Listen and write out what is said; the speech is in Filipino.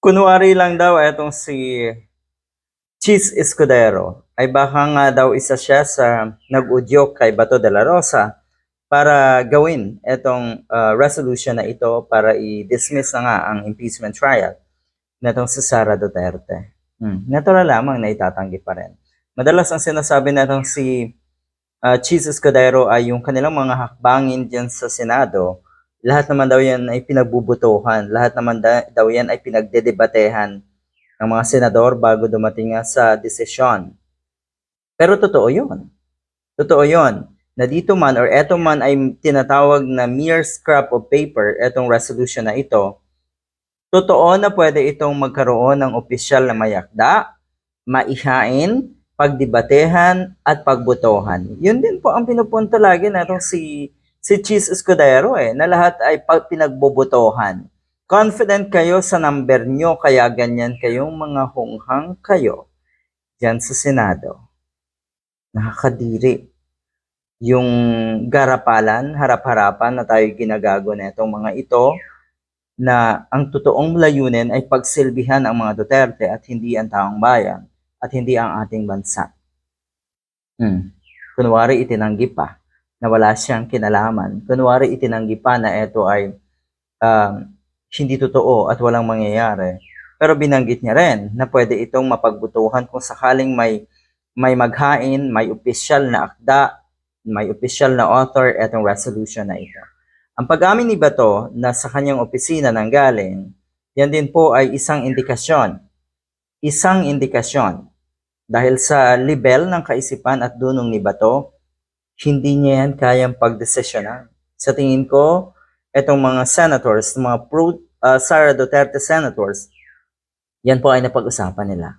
Kunwari lang daw etong si Cheese Escudero ay baka nga daw isa siya sa nag-udyok kay Bato de la Rosa para gawin etong uh, resolution na ito para i-dismiss na nga ang impeachment trial netong si Sara Duterte. Hmm. Natural lamang na itatanggi pa rin. Madalas ang sinasabi netong si uh, Cheese Escudero ay yung kanilang mga hakbangin dyan sa Senado, lahat naman daw yan ay pinagbubutuhan, lahat naman da- daw yan ay pinagdedebatehan ng mga senador bago dumating sa desisyon. Pero totoo yun. Totoo yun. Na dito man or eto man ay tinatawag na mere scrap of paper, etong resolution na ito, totoo na pwede itong magkaroon ng opisyal na mayakda, maihain, pagdibatehan, at pagbotohan. Yun din po ang pinupunto lagi na itong si, si Cheese Escudero eh, na lahat ay pinagbobotohan. Confident kayo sa number nyo, kaya ganyan kayong mga hunghang kayo dyan sa Senado. Nakakadiri. Yung garapalan, harap-harapan na tayo ginagago na itong mga ito, na ang totoong layunin ay pagsilbihan ang mga Duterte at hindi ang taong bayan at hindi ang ating bansa. Hmm. Kunwari itinanggi pa na wala siyang kinalaman. Kunwari itinanggi pa na ito ay um, hindi totoo at walang mangyayari. Pero binanggit niya rin na pwede itong mapagbutuhan kung sakaling may may maghain, may opisyal na akda, may opisyal na author etong resolution na ito. Ang pag-amin ni Bato na sa kanyang opisina nang galing, yan din po ay isang indikasyon. Isang indikasyon. Dahil sa level ng kaisipan at dunong ni Bato, hindi niya yan kayang pagdesisyonan. Sa tingin ko, itong mga senators, mga pro, uh, Sara Duterte senators, yan po ay napag-usapan nila.